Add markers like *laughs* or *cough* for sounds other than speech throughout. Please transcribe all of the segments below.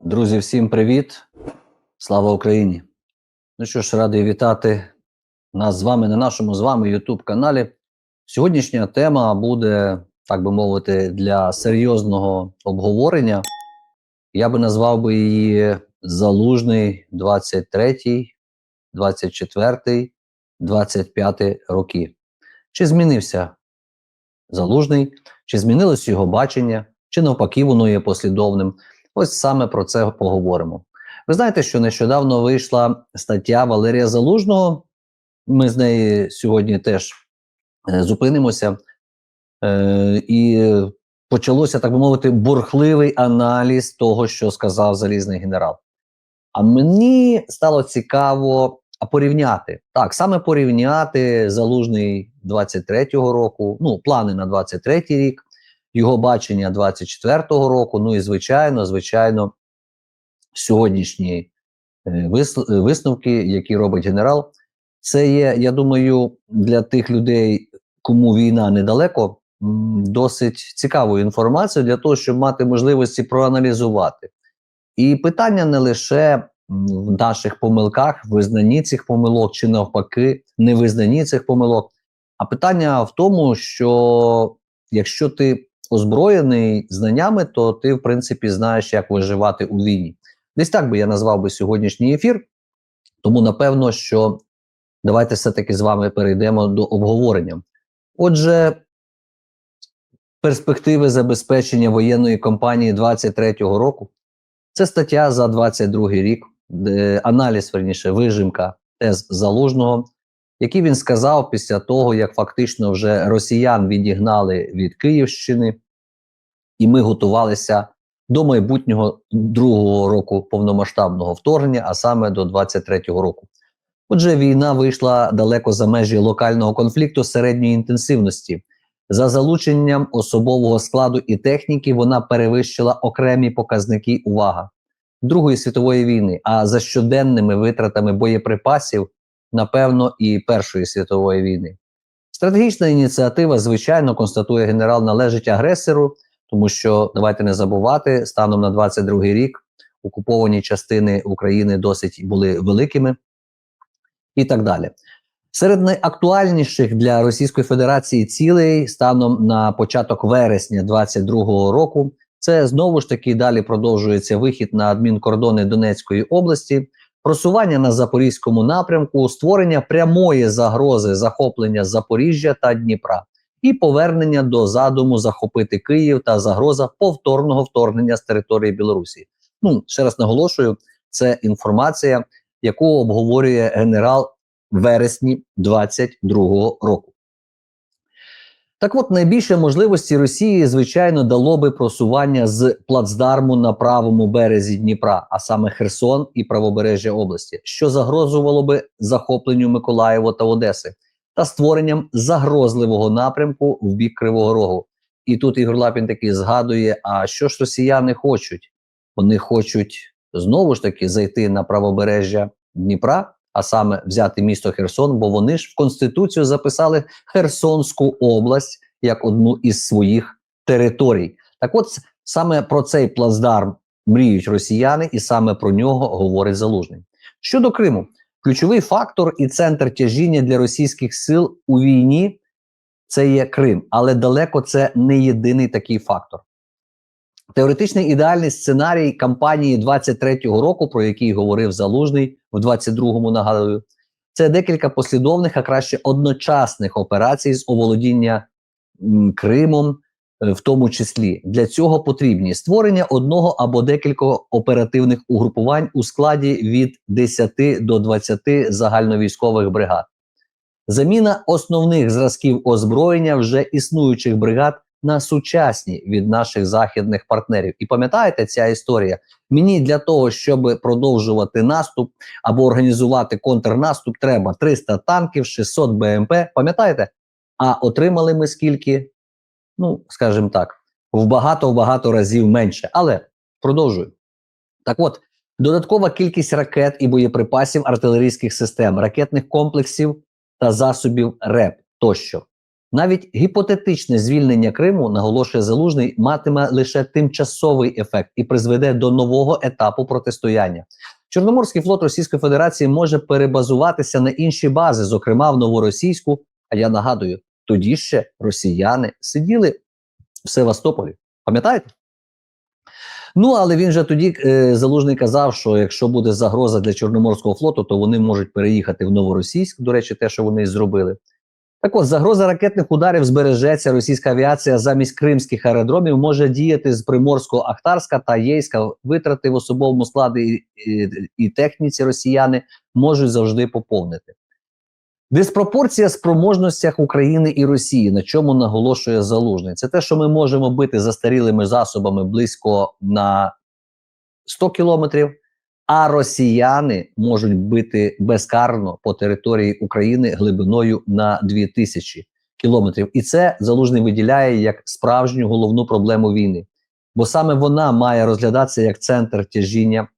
Друзі, всім привіт! Слава Україні! Ну що ж, радий вітати нас з вами на нашому з вами youtube каналі. Сьогоднішня тема буде, так би мовити, для серйозного обговорення. Я би назвав би її Залужний 23, 24, 25 роки. Чи змінився Залужний, чи змінилось його бачення, чи навпаки, воно є послідовним. Ось саме про це поговоримо. Ви знаєте, що нещодавно вийшла стаття Валерія Залужного. Ми з неї сьогодні теж е, зупинимося. Е, і почалося, так би мовити, бурхливий аналіз того, що сказав залізний генерал. А мені стало цікаво порівняти. Так, саме порівняти залужний 23-го року, ну, плани на 23-й рік його бачення 24-го року. Ну і звичайно, звичайно, сьогоднішні е, висновки, які робить генерал, це є, я думаю, для тих людей, кому війна недалеко, досить цікавою інформацією для того, щоб мати можливості проаналізувати. І питання не лише в наших помилках, визнанні цих помилок, чи навпаки, невизнанні цих помилок. А питання в тому, що якщо ти озброєний знаннями, то ти, в принципі, знаєш, як виживати у війні. Десь так би я назвав би сьогоднішній ефір. Тому напевно, що давайте все-таки з вами перейдемо до обговорення. Отже, перспективи забезпечення воєнної кампанії 23-го року це стаття за 22 рік, де аналіз верніше вижимка тез залужного які він сказав після того, як фактично вже росіян відігнали від Київщини, і ми готувалися до майбутнього другого року повномасштабного вторгнення, а саме до 23-го року. Отже, війна вийшла далеко за межі локального конфлікту середньої інтенсивності. За залученням особового складу і техніки вона перевищила окремі показники увага Другої світової війни. А за щоденними витратами боєприпасів напевно, і Першої світової війни. Стратегічна ініціатива, звичайно, констатує генерал, належить агресору, тому що давайте не забувати, станом на 22-й рік окуповані частини України досить були великими і так далі. Серед найактуальніших для Російської Федерації цілей станом на початок вересня 22-го року це знову ж таки далі продовжується вихід на адмінкордони Донецької області, просування на запорізькому напрямку, створення прямої загрози захоплення Запоріжжя та Дніпра і повернення до задуму захопити Київ та загроза повторного вторгнення з території Білорусі. Ну ще раз наголошую, це інформація, яку обговорює генерал вересні 22-го року. Так от найбільше можливості Росії, звичайно, дало би просування з плацдарму на правому березі Дніпра, а саме Херсон і правобережжя області, що загрозувало би захопленню Миколаєва та Одеси, та створенням загрозливого напрямку в бік Кривого Рогу. І тут Ігор Лапін таки згадує: а що ж росіяни хочуть? Вони хочуть знову ж таки зайти на правобережжя Дніпра а саме взяти місто Херсон, бо вони ж в Конституцію записали Херсонську область як одну із своїх територій. Так от саме про цей плацдарм мріють росіяни, і саме про нього говорить Залужний. Щодо Криму, ключовий фактор і центр тяжіння для російських сил у війні це є Крим, але далеко це не єдиний такий фактор. Теоретичний ідеальний сценарій кампанії 23-го року, про який говорив Залужний в 22-му, нагадую, це декілька послідовних, а краще одночасних операцій з оволодіння Кримом, е, в тому числі. Для цього потрібні створення одного або декількох оперативних угрупувань у складі від 10 до 20 загальновійськових бригад, заміна основних зразків озброєння вже існуючих бригад на сучасні від наших західних партнерів. І пам'ятаєте ця історія? Мені для того, щоб продовжувати наступ або організувати контрнаступ, треба 300 танків, 600 БМП. Пам'ятаєте? А отримали ми скільки? Ну, скажімо так, в багато багато разів менше. Але продовжую. Так от, додаткова кількість ракет і боєприпасів артилерійських систем, ракетних комплексів та засобів РЕП тощо. Навіть гіпотетичне звільнення Криму, наголошує Залужний, матиме лише тимчасовий ефект і призведе до нового етапу протистояння. Чорноморський флот Російської Федерації може перебазуватися на інші бази, зокрема в новоросійську. А я нагадую, тоді ще росіяни сиділи в Севастополі. Пам'ятаєте? Ну, але він же тоді е, залужний казав, що якщо буде загроза для Чорноморського флоту, то вони можуть переїхати в Новоросійськ. До речі, те, що вони зробили. Так от, загроза ракетних ударів збережеться. Російська авіація замість кримських аеродромів може діяти з Приморського, Ахтарська та Єйська. Витрати в особовому складі і, і, і техніці росіяни можуть завжди поповнити. Диспропорція спроможностях України і Росії, на чому наголошує залужний, це те, що ми можемо бити застарілими засобами близько на 100 кілометрів, а росіяни можуть бити безкарно по території України глибиною на 2000 кілометрів. І це залужний виділяє як справжню головну проблему війни, бо саме вона має розглядатися як центр тяжіння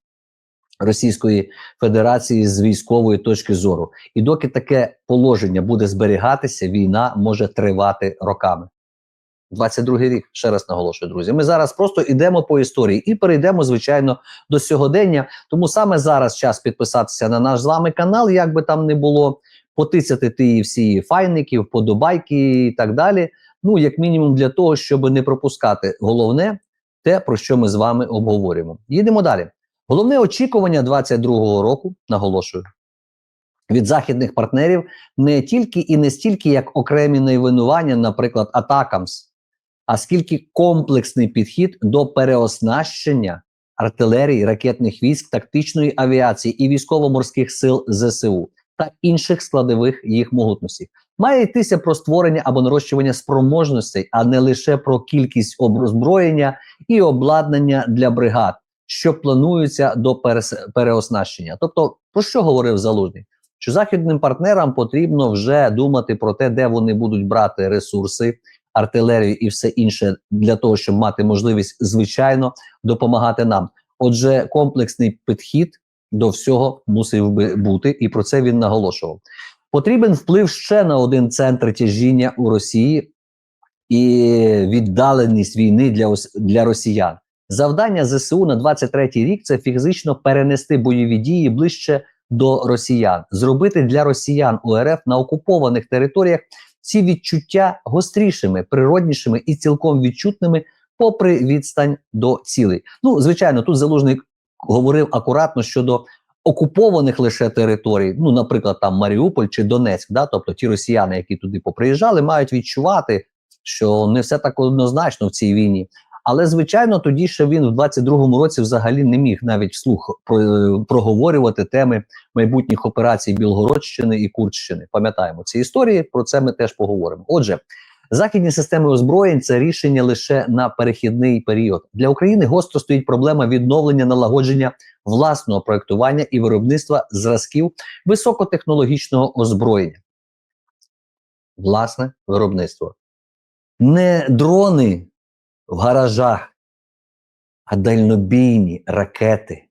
Російської Федерації з військової точки зору. І доки таке положення буде зберігатися, війна може тривати роками. 22-й рік, ще раз наголошую, друзі. Ми зараз просто йдемо по історії і перейдемо, звичайно, до сьогодення. Тому саме зараз час підписатися на наш з вами канал, як би там не було, потицяти ті всі файники, вподобайки і так далі. Ну, як мінімум, для того, щоб не пропускати головне, те, про що ми з вами обговорюємо. Їдемо далі. Головне очікування 22-го року, наголошую, від західних партнерів не тільки і не стільки як окремі найвинування, наприклад, атакамс, а скільки комплексний підхід до переоснащення артилерії, ракетних військ, тактичної авіації і військово-морських сил ЗСУ та інших складових їх могутності. Має йтися про створення або нарощування спроможностей, а не лише про кількість озброєння і обладнання для бригад що плануються до переоснащення. Тобто, про що говорив залужний? Що західним партнерам потрібно вже думати про те, де вони будуть брати ресурси, артилерію і все інше для того, щоб мати можливість звичайно допомагати нам. Отже, комплексний підхід до всього мусив би бути, і про це він наголошував. Потрібен вплив ще на один центр тяжіння у Росії і віддаленість війни для для росіян. Завдання ЗСУ на 23-й рік це фізично перенести бойові дії ближче до росіян, зробити для росіян УРФ на окупованих територіях ці відчуття гострішими, природнішими і цілком відчутними, попри відстань до цілей. Ну, звичайно, тут залужник говорив акуратно щодо окупованих лише територій, ну, наприклад, там Маріуполь чи Донецьк, да, тобто ті росіяни, які туди поприїжджали, мають відчувати, що не все так однозначно в цій війні. Але звичайно, тоді ще він в 22-му році взагалі не міг навіть вслух про, проговорювати теми майбутніх операцій Білгородщини і Курщини. Пам'ятаємо ці історії. Про це ми теж поговоримо. Отже, західні системи озброєнь це рішення лише на перехідний період для України. Гостро стоїть проблема відновлення налагодження власного проектування і виробництва зразків високотехнологічного озброєння. Власне виробництво. Не дрони в гаражах, а дальнобійні ракети,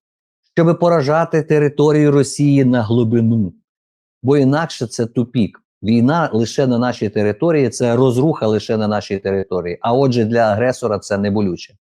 щоб поражати територію Росії на глибину. Бо інакше це тупік. Війна лише на нашій території, це розруха лише на нашій території. А отже, для агресора це не болюче.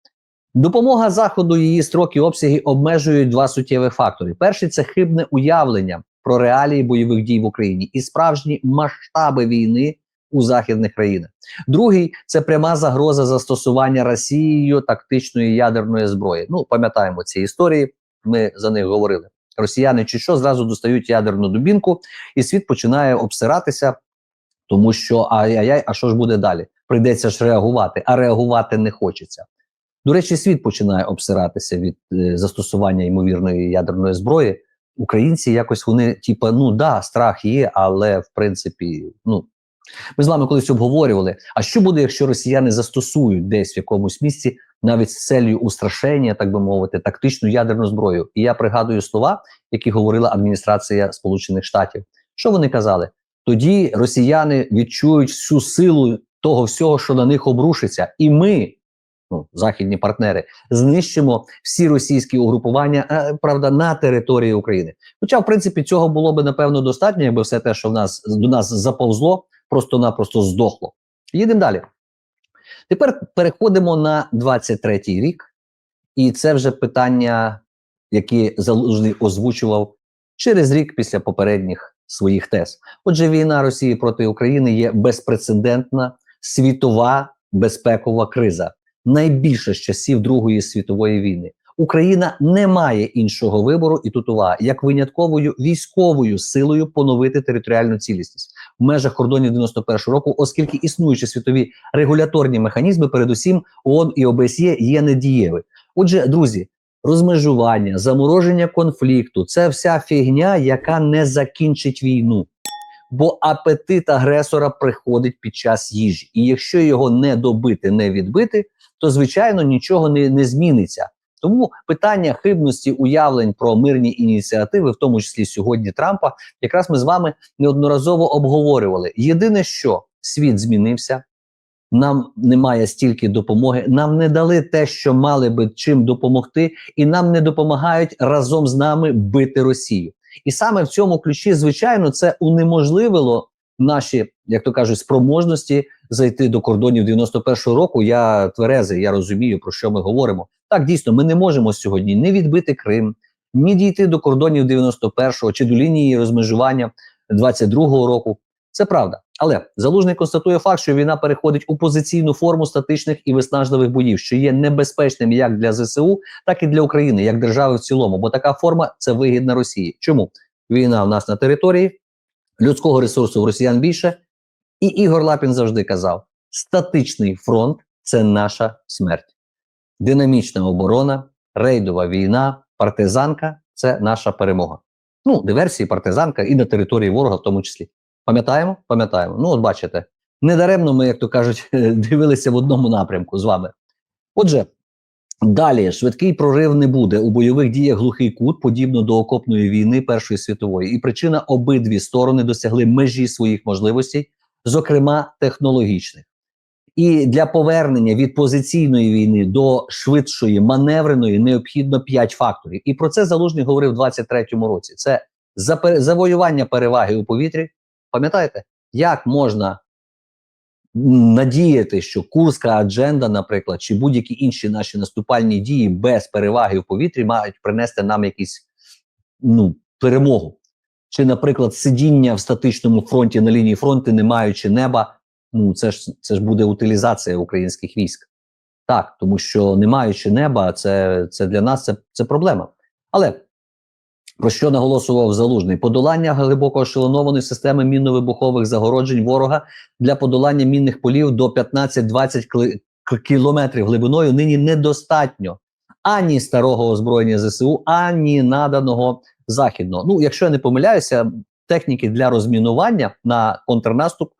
Допомога Заходу її строки обсяги обмежують два суттєві фактори. Перший це хибне уявлення про реалії бойових дій в Україні і справжні масштаби війни у західних країнах. Другий це пряма загроза застосування Росією тактичної ядерної зброї. Ну пам'ятаємо ці історії. Ми за них говорили. Росіяни чи що зразу достають ядерну дубінку, і світ починає обсиратися, тому що ай-яй-яй, а що ж буде далі? Прийдеться ж реагувати, а реагувати не хочеться. До речі, світ починає обсиратися від е, застосування ймовірної ядерної зброї. Українці якось вони, типа, ну да, страх є, але в принципі, ну ми з вами колись обговорювали. А що буде, якщо росіяни застосують десь в якомусь місці навіть з целью устрашення, так би мовити, тактичну ядерну зброю? І я пригадую слова, які говорила адміністрація Сполучених Штатів. Що вони казали? Тоді росіяни відчують всю силу того всього, що на них обрушиться, і ми. Ну, західні партнери знищимо всі російські угрупування, е, правда, на території України. Хоча, в принципі, цього було би напевно достатньо, якби все те, що в нас до нас заповзло, просто-напросто здохло. Їдемо далі. Тепер переходимо на 23-й рік, і це вже питання, які Залужний озвучував через рік після попередніх своїх тез. Отже, війна Росії проти України є безпрецедентна світова безпекова криза, найбільша з часів Другої світової війни. Україна не має іншого вибору, і тут увага, як винятковою військовою силою поновити територіальну цілісність в межах кордонів 91 року, оскільки існуючі світові регуляторні механізми, передусім ООН і ОБСЄ, є недієві. Отже, друзі, розмежування, замороження конфлікту це вся фігня, яка не закінчить війну. Бо апетит агресора приходить під час їжі, і якщо його не добити, не відбити, то звичайно нічого не, не зміниться. Тому питання хибності уявлень про мирні ініціативи, в тому числі сьогодні Трампа, якраз ми з вами неодноразово обговорювали. Єдине, що світ змінився, нам немає стільки допомоги, нам не дали те, що мали би чим допомогти, і нам не допомагають разом з нами бити Росію. І саме в цьому ключі, звичайно, це унеможливило наші, як то кажуть, спроможності зайти до кордонів 91-го року. Я тверезий, я розумію, про що ми говоримо. Так, дійсно, ми не можемо сьогодні не відбити Крим, ні дійти до кордонів 91-го чи до лінії розмежування 22-го року. Це правда. Але залужний констатує факт, що війна переходить у позиційну форму статичних і виснажливих боїв, що є небезпечним як для ЗСУ, так і для України, як держави в цілому. Бо така форма це вигідна Росії. Чому війна в нас на території, людського ресурсу в росіян більше, і Ігор Лапін завжди казав: статичний фронт це наша смерть. Динамічна оборона, рейдова війна, партизанка це наша перемога. Ну, диверсії, партизанка і на території ворога, в тому числі. Пам'ятаємо? Пам'ятаємо. Ну, от бачите, недаремно ми, як то кажуть, *laughs* дивилися в одному напрямку з вами. Отже, далі швидкий прорив не буде у бойових діях глухий кут, подібно до окопної війни Першої світової. І причина обидві сторони досягли межі своїх можливостей, зокрема технологічних. І для повернення від позиційної війни до швидшої маневреної необхідно 5 факторів. І про це залужний говорив у 23-му році. Це завоювання переваги у повітрі. Пам'ятаєте, як можна надіяти, що Курська адженда, наприклад, чи будь-які інші наші наступальні дії без переваги в повітрі мають принести нам якісь ну, перемогу? Чи, наприклад, сидіння в статичному фронті на лінії фронту, не маючи неба, ну це ж це ж буде утилізація українських військ. Так, тому що не маючи неба, це це для нас це, це проблема. Але про що наголосував залужний? Подолання глибоко ошелонованої системи мінно-вибухових загороджень ворога для подолання мінних полів до 15-20 кілометрів глибиною нині недостатньо ані старого озброєння ЗСУ, ані наданого західного. Ну, якщо я не помиляюся, техніки для розмінування на контрнаступ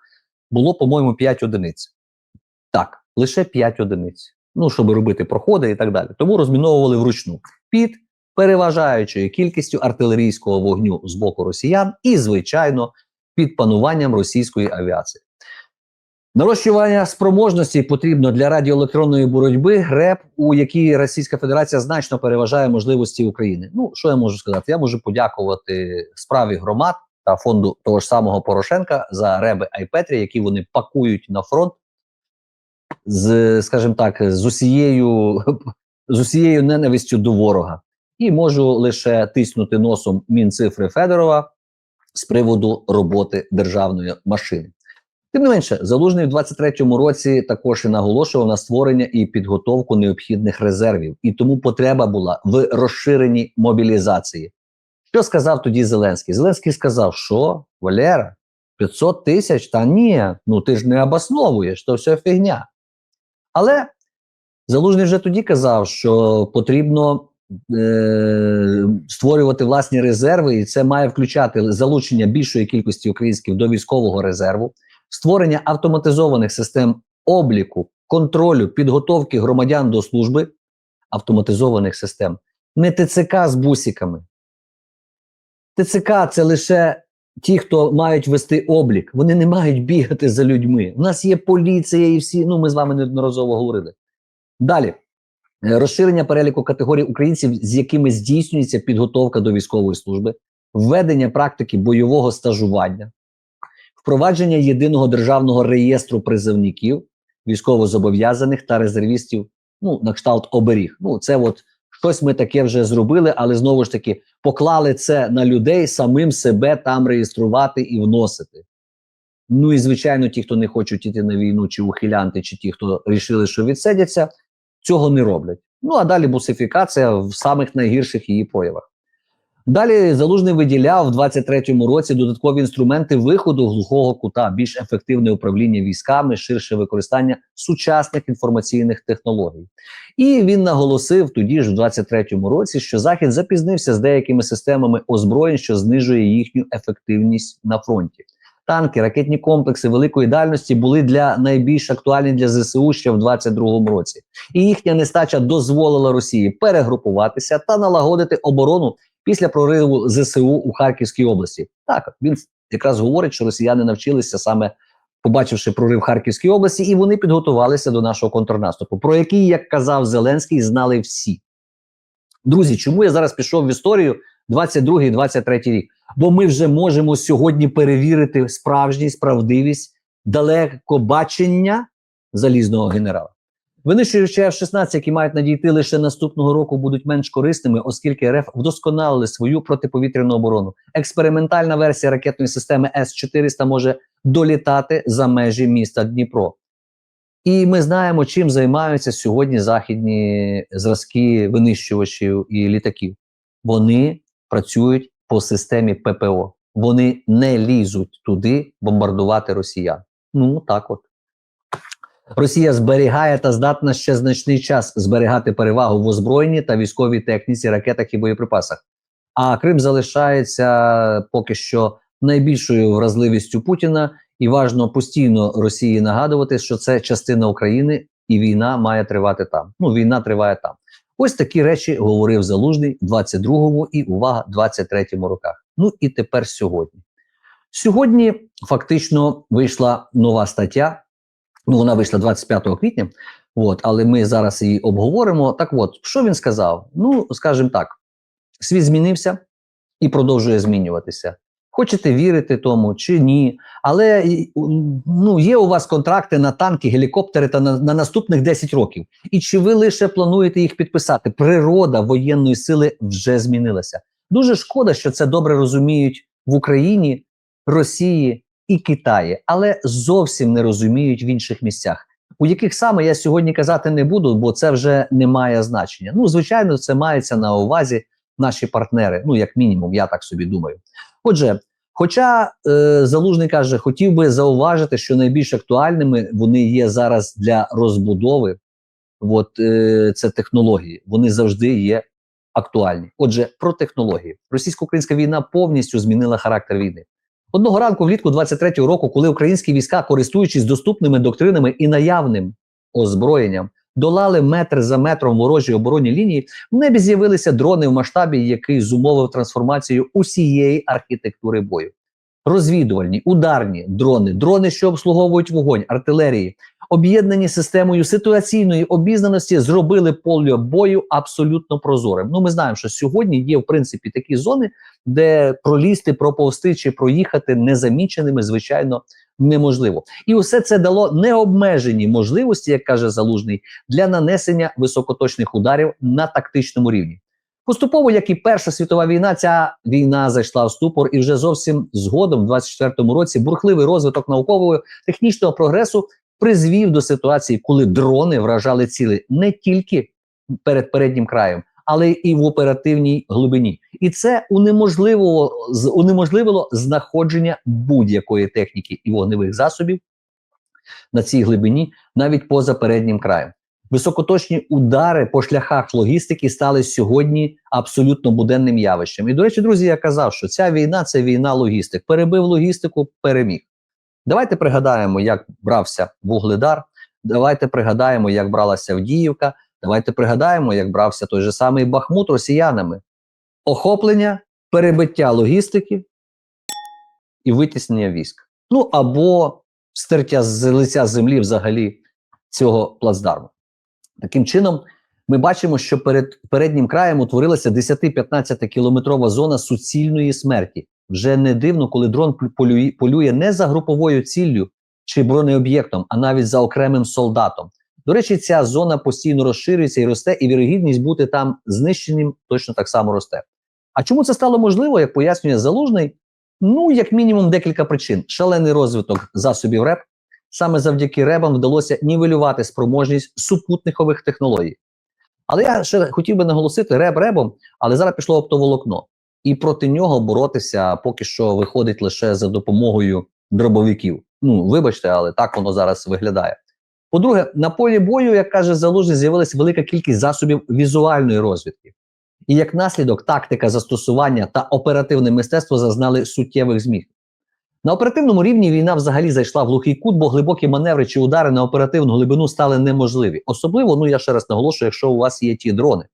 було, по-моєму, 5 одиниць. Так, лише 5 одиниць. Ну, щоб робити проходи і так далі. Тому розміновували вручну під переважаючою кількістю артилерійського вогню з боку росіян і, звичайно, під пануванням російської авіації. Нарощування спроможності потрібно для радіоелектронної боротьби РЕП, у якій Російська Федерація значно переважає можливості України. Ну що я можу сказати? Я можу подякувати справі громад та фонду того ж самого Порошенка за реби Айпетрі, які вони пакують на фронт з, скажімо так, з усією *laughs* з усією ненавистю до ворога. І можу лише тиснути носом мінцифри Федорова з приводу роботи державної машини. Тим не менше, залужний в 23-му році також і наголошував на створення і підготовку необхідних резервів, і тому потреба була в розширеній мобілізації. Що сказав тоді Зеленський? Зеленський сказав, що Валера, 500 тисяч, та ні, ну ти ж не обосновуєш, то все фігня. Але Залужний вже тоді казав, що потрібно е, створювати власні резерви, і це має включати залучення більшої кількості українських до військового резерву, створення автоматизованих систем обліку, контролю, підготовки громадян до служби, автоматизованих систем, не ТЦК з бусиками. ТЦК це лише ті, хто мають вести облік. Вони не мають бігати за людьми. У нас є поліція і всі. Ну, ми з вами неодноразово говорили. Далі. Розширення переліку категорій українців, з якими здійснюється підготовка до військової служби, введення практики бойового стажування, впровадження єдиного державного реєстру призовників, військовозобов'язаних та резервістів, ну, на кшталт оберіг. Ну, це от щось ми таке вже зробили, але знову ж таки поклали це на людей самим себе там реєструвати і вносити. Ну і звичайно, ті, хто не хочуть іти на війну, чи ухилянти, чи ті, хто рішили, що відсидяться, цього не роблять. Ну а далі бусифікація в самих найгірших її проявах. Далі залужний виділяв в 23-му році додаткові інструменти виходу глухого кута, більш ефективне управління військами, ширше використання сучасних інформаційних технологій. І він наголосив тоді ж, в 23-му році, що Захід запізнився з деякими системами озброєнь, що знижує їхню ефективність на фронті. Танки, ракетні комплекси великої дальності були для найбільш актуальні для ЗСУ ще в 22-му році, і їхня нестача дозволила Росії перегрупуватися та налагодити оборону після прориву ЗСУ у Харківській області. Так він якраз говорить, що росіяни навчилися саме. Побачивши прорив Харківській області, і вони підготувалися до нашого контрнаступу, про який, як казав Зеленський, знали всі. Друзі, чому я зараз пішов в історію 22-23 рік? Бо ми вже можемо сьогодні перевірити справжність, правдивість, далекобачення залізного генерала. Винищуючи F-16, які мають надійти лише наступного року, будуть менш корисними, оскільки РФ вдосконалили свою протиповітряну оборону. Експериментальна версія ракетної системи С-400 може долітати за межі міста Дніпро. І ми знаємо, чим займаються сьогодні західні зразки винищувачів і літаків. Вони працюють по системі ППО. Вони не лізуть туди бомбардувати росіян. Ну так от. Росія зберігає та здатна ще значний час зберігати перевагу в озброєнні та військовій техніці, ракетах і боєприпасах. А Крим залишається поки що найбільшою вразливістю Путіна, і важно постійно Росії нагадувати, що це частина України, і війна має тривати там. Ну, війна триває там. Ось такі речі говорив Залужний в 22-му і увага 23-му роках. Ну і тепер сьогодні. Сьогодні фактично вийшла нова стаття. Ну, вона вийшла 25 квітня, от, але ми зараз її обговоримо. Так от, що він сказав? Ну, скажімо так, світ змінився і продовжує змінюватися. Хочете вірити тому чи ні, але ну, є у вас контракти на танки, гелікоптери та на, на наступних 10 років. І чи ви лише плануєте їх підписати? Природа воєнної сили вже змінилася. Дуже шкода, що це добре розуміють в Україні, Росії і Китаї, але зовсім не розуміють в інших місцях. У яких саме я сьогодні казати не буду, бо це вже не має значення. Ну, звичайно, це мається на увазі наші партнери. Ну, як мінімум, я так собі думаю. Отже, хоча е, залужний каже, хотів би зауважити, що найбільш актуальними вони є зараз для розбудови. От е, це технології, вони завжди є актуальні. Отже, про технології. Російсько-українська війна повністю змінила характер війни. Одного ранку, влітку 23-го року, коли українські війська, користуючись доступними доктринами і наявним озброєнням, долали метр за метром ворожі оборонні лінії, в небі з'явилися дрони в масштабі, який зумовив трансформацію усієї архітектури бою. Розвідувальні, ударні дрони, дрони, що обслуговують вогонь, артилерії, об'єднані системою ситуаційної обізнаності, зробили поле бою абсолютно прозорим. Ну, ми знаємо, що сьогодні є в принципі такі зони, де пролізти, проповсти чи проїхати незаміченими, звичайно, неможливо. І усе це дало необмежені можливості, як каже залужний, для нанесення високоточних ударів на тактичному рівні. Поступово, як і Перша світова війна, ця війна зайшла в ступор, і вже зовсім згодом, в 24-му році, бурхливий розвиток наукового технічного прогресу призвів до ситуації, коли дрони вражали ціли не тільки перед переднім краєм, але і в оперативній глибині. І це унеможливило, унеможливило знаходження будь-якої техніки і вогневих засобів на цій глибині, навіть поза переднім краєм. Високоточні удари по шляхах логістики стали сьогодні абсолютно буденним явищем. І до речі, друзі, я казав, що ця війна це війна логістик. Перебив логістику, переміг. Давайте пригадаємо, як брався Вугледар. Давайте пригадаємо, як бралася Авдіївка. Давайте пригадаємо, як брався той же самий Бахмут росіянами. Охоплення, перебиття логістики і витіснення військ. Ну або стертя з лиця землі взагалі цього плацдарму. Таким чином, ми бачимо, що перед переднім краєм утворилася 10-15 кілометрова зона суцільної смерті. вже не дивно, коли дрон полює, не за груповою ціллю чи бронеоб'єктом, а навіть за окремим солдатом. До речі, ця зона постійно розширюється і росте, і вірогідність бути там знищеним точно так само росте. А чому це стало можливо, як пояснює Залужний? Ну, як мінімум, декілька причин: шалений розвиток засобів РЕП. Саме завдяки ребам вдалося нівелювати спроможність супутникових технологій. Але я ще хотів би наголосити реб ребом, але зараз пішло оптоволокно. І проти нього боротися поки що виходить лише за допомогою дробовиків. Ну, вибачте, але так воно зараз виглядає. По-друге, на полі бою, як каже Залужний, з'явилася велика кількість засобів візуальної розвідки. І як наслідок, тактика застосування та оперативне мистецтво зазнали суттєвих змін. На оперативному рівні війна взагалі зайшла в глухий кут, бо глибокі маневри чи удари на оперативну глибину стали неможливі. Особливо, ну я ще раз наголошую, якщо у вас є ті дрони.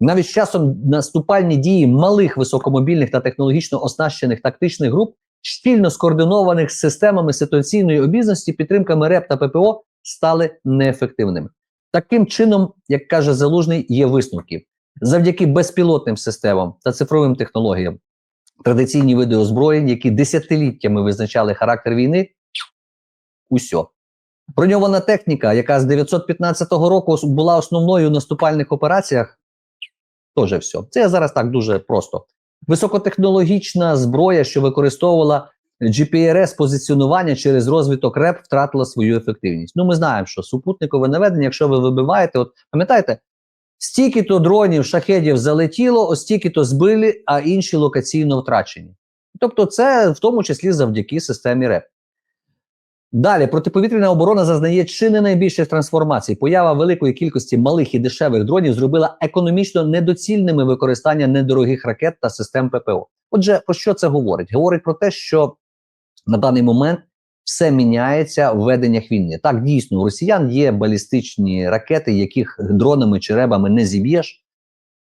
Навіть з часом наступальні дії малих високомобільних та технологічно оснащених тактичних груп, щільно скоординованих з системами ситуаційної обізнаності, підтримками РЕП та ППО, стали неефективними. Таким чином, як каже Залужний, є висновки. Завдяки безпілотним системам та цифровим технологіям традиційні види озброєнь, які десятиліттями визначали характер війни, усьо. Броньована техніка, яка з 915 року була основною в наступальних операціях, теж все. Це зараз так дуже просто. Високотехнологічна зброя, що використовувала GPRS позиціонування через розвиток РЕП, втратила свою ефективність. Ну, ми знаємо, що супутникове наведення, якщо ви вибиваєте, от пам'ятаєте, стільки-то дронів, шахедів залетіло, ось стільки-то збили, а інші локаційно втрачені. Тобто, це в тому числі завдяки системі РЕП. Далі протиповітряна оборона зазнає чи не найбільших трансформацій. Поява великої кількості малих і дешевих дронів зробила економічно недоцільними використання недорогих ракет та систем ППО. Отже, про що це говорить? Говорить про те, що на даний момент все міняється в веденнях війни. Так, дійсно, у росіян є балістичні ракети, яких дронами чи ребами не зіб'єш,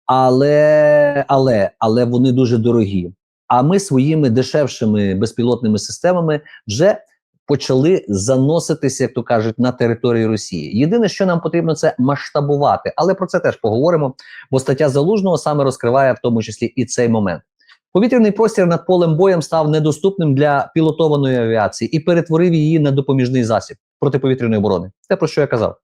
але, але, але вони дуже дорогі. А ми своїми дешевшими безпілотними системами вже почали заноситися, як то кажуть, на територію Росії. Єдине, що нам потрібно, це масштабувати, але про це теж поговоримо, бо стаття залужного саме розкриває в тому числі і цей момент. Повітряний простір над полем боєм став недоступним для пілотованої авіації і перетворив її на допоміжний засіб протиповітряної оборони. Те про що я казав.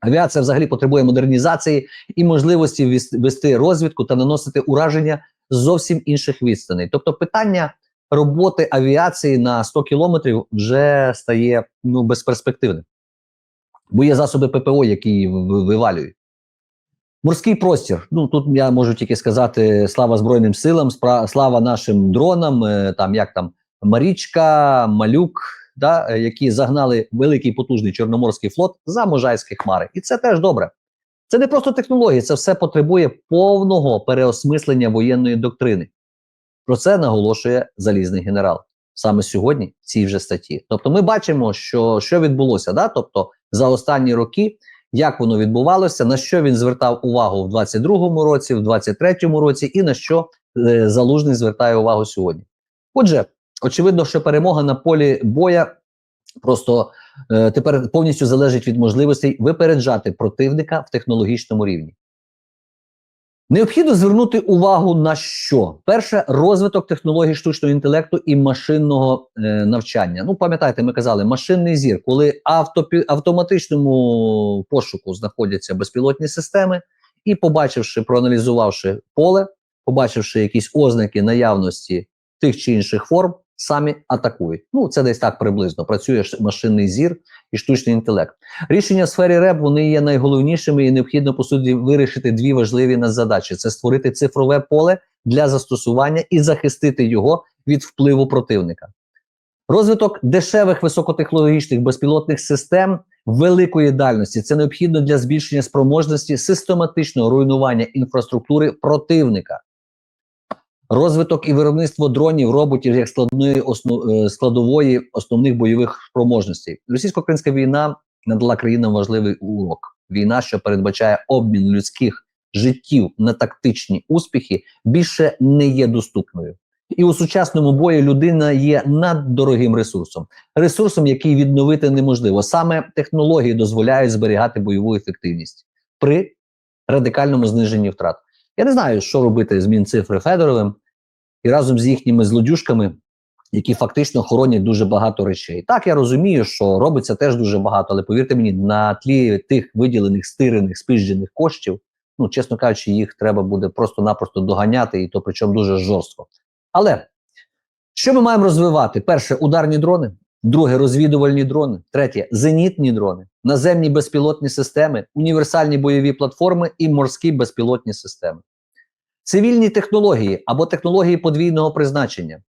Авіація взагалі потребує модернізації і можливості вести розвідку та наносити ураження зовсім інших відстаней. Тобто, питання роботи авіації на 100 кілометрів вже стає ну безперспективним, бо є засоби ППО, які вивалюють. Морський простір. Ну тут я можу тільки сказати слава Збройним силам, слава нашим дронам, е, там як там Марічка, Малюк, да, е, які загнали великий потужний чорноморський флот за Можайські хмари. І це теж добре. Це не просто технології, це все потребує повного переосмислення воєнної доктрини. Про це наголошує залізний генерал саме сьогодні в цій вже статті. Тобто, ми бачимо, що, що відбулося, да? тобто за останні роки, як воно відбувалося, на що він звертав увагу в 22-му році, в 23-му році, і на що е, залужний звертає увагу сьогодні. Отже, очевидно, що перемога на полі боя просто е, тепер повністю залежить від можливостей випереджати противника в технологічному рівні. Необхідно звернути увагу на що? Перше, розвиток технологій штучного інтелекту і машинного е, навчання. Ну, пам'ятаєте, ми казали, машинний зір, коли автопі, автоматичному пошуку знаходяться безпілотні системи, і, побачивши, проаналізувавши поле, побачивши якісь ознаки наявності тих чи інших форм, самі атакують. Ну, це десь так приблизно. Працює машинний зір і штучний інтелект. Рішення в сфері РЕП вони є найголовнішими і необхідно по суті вирішити дві важливі надзадачі: це створити цифрове поле для застосування і захистити його від впливу противника. Розвиток дешевих високотехнологічних безпілотних систем великої дальності це необхідно для збільшення спроможності систематичного руйнування інфраструктури противника. Розвиток і виробництво дронів, роботів як складної основ, е, складової основних бойових спроможностей. Російсько-українська війна надала країнам важливий урок. Війна, що передбачає обмін людських життів на тактичні успіхи, більше не є доступною. І у сучасному бої людина є наддорогим ресурсом, ресурсом, який відновити неможливо. Саме технології дозволяють зберігати бойову ефективність при радикальному зниженні втрат. Я не знаю, що робити з Мінцифри Федоровим. і разом з їхніми злодюжками, які фактично хоронять дуже багато речей. Так я розумію, що робиться теж дуже багато, але повірте мені, на тлі тих виділених, стирених, спижджених коштів, ну чесно кажучи, їх треба буде просто-напросто доганяти, і то причому дуже жорстко. Але що ми маємо розвивати? Перше, ударні дрони. Друге розвідувальні дрони. Третє зенітні дрони, наземні безпілотні системи, універсальні бойові платформи і морські безпілотні системи. Цивільні технології або технології подвійного призначення.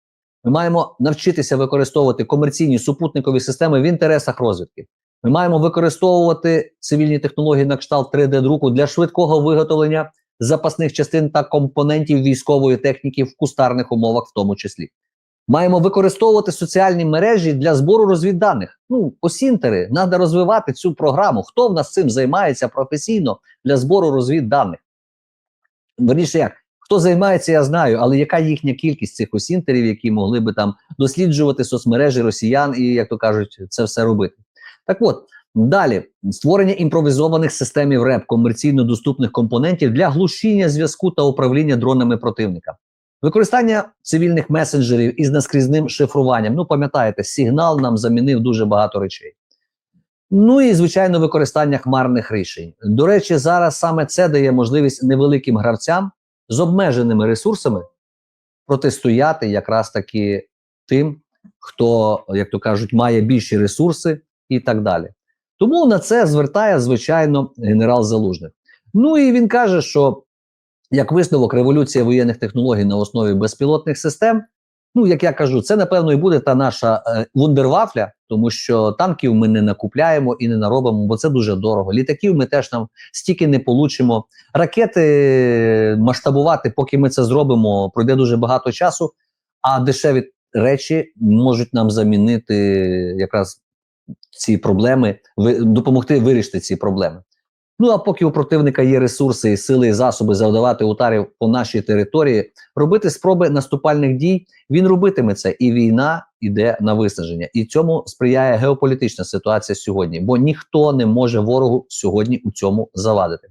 Ми маємо навчитися використовувати комерційні супутникові системи в інтересах розвідки. Ми маємо використовувати цивільні технології на кшталт 3D-друку для швидкого виготовлення запасних частин та компонентів військової техніки в кустарних умовах, в тому числі. Маємо використовувати соціальні мережі для збору розвідданих. Ну, осінтери, треба розвивати цю програму. Хто в нас цим займається професійно для збору розвідданих? Верніше як, хто займається, я знаю, але яка їхня кількість цих осінтерів, які могли би там досліджувати соцмережі росіян і, як то кажуть, це все робити? Так от, далі створення імпровізованих системів РЕП, комерційно доступних компонентів для глушіння зв'язку та управління дронами противника. Використання цивільних месенджерів із наскрізним шифруванням. Ну, пам'ятаєте, сигнал нам замінив дуже багато речей. Ну і звичайно, використання хмарних рішень. До речі, зараз саме це дає можливість невеликим гравцям з обмеженими ресурсами протистояти якраз таки тим, хто, як то кажуть, має більші ресурси і так далі. Тому на це звертає, звичайно, генерал Залужний. Ну і він каже, що як висновок революція воєнних технологій на основі безпілотних систем. Ну, як я кажу, це напевно і буде та наша е, вундервафля, тому що танків ми не накупляємо і не наробимо, бо це дуже дорого. Літаків ми теж нам стільки не получимо. Ракети масштабувати, поки ми це зробимо, пройде дуже багато часу, а дешеві речі можуть нам замінити якраз ці проблеми, ви, допомогти вирішити ці проблеми. Ну а поки у противника є ресурси, і сили і засоби завдавати ударів по нашій території, робити спроби наступальних дій, він робитиме це, і війна йде на виснаження. І цьому сприяє геополітична ситуація сьогодні, бо ніхто не може ворогу сьогодні у цьому завадити.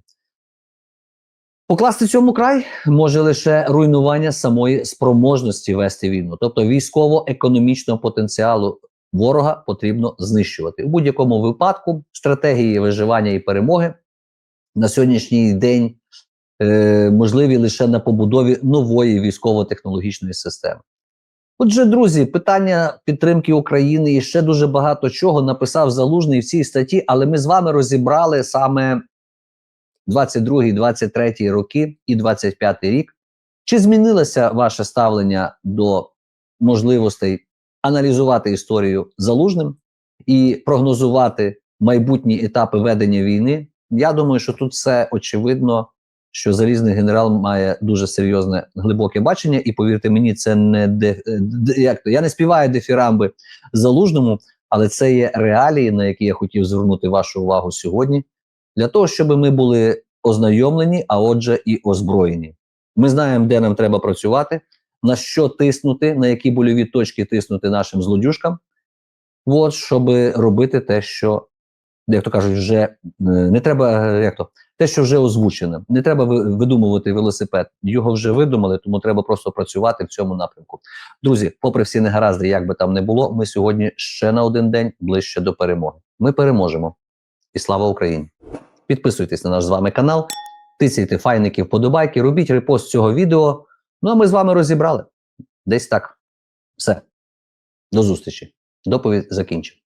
Покласти цьому край може лише руйнування самої спроможності вести війну, тобто військово-економічного потенціалу ворога потрібно знищувати у будь-якому випадку. Стратегії виживання і перемоги на сьогоднішній день е, можливі лише на побудові нової військово-технологічної системи. Отже, друзі, питання підтримки України і ще дуже багато чого написав Залужний в цій статті, але ми з вами розібрали саме 22, 23 роки і 25 рік. Чи змінилося ваше ставлення до можливостей аналізувати історію залужним і прогнозувати майбутні етапи ведення війни? Я думаю, що тут все очевидно, що залізний генерал має дуже серйозне глибоке бачення, і повірте мені, це не де, де як то я не співаю дефірамби залужному, але це є реалії, на які я хотів звернути вашу увагу сьогодні, для того, щоб ми були ознайомлені, а отже, і озброєні. Ми знаємо, де нам треба працювати, на що тиснути, на які больові точки тиснути нашим злодюжкам, от, щоб робити те, що як то кажуть, вже е, не треба е, як то те, що вже озвучене. Не треба видумувати велосипед. Його вже видумали, тому треба просто працювати в цьому напрямку. Друзі, попри всі негаразди, як би там не було, ми сьогодні ще на один день ближче до перемоги. Ми переможемо. І слава Україні! Підписуйтесь на наш з вами канал, тицяйте файники, вподобайки, робіть репост цього відео. Ну а ми з вами розібрали. Десь так. Все. До зустрічі. Доповідь закінчив.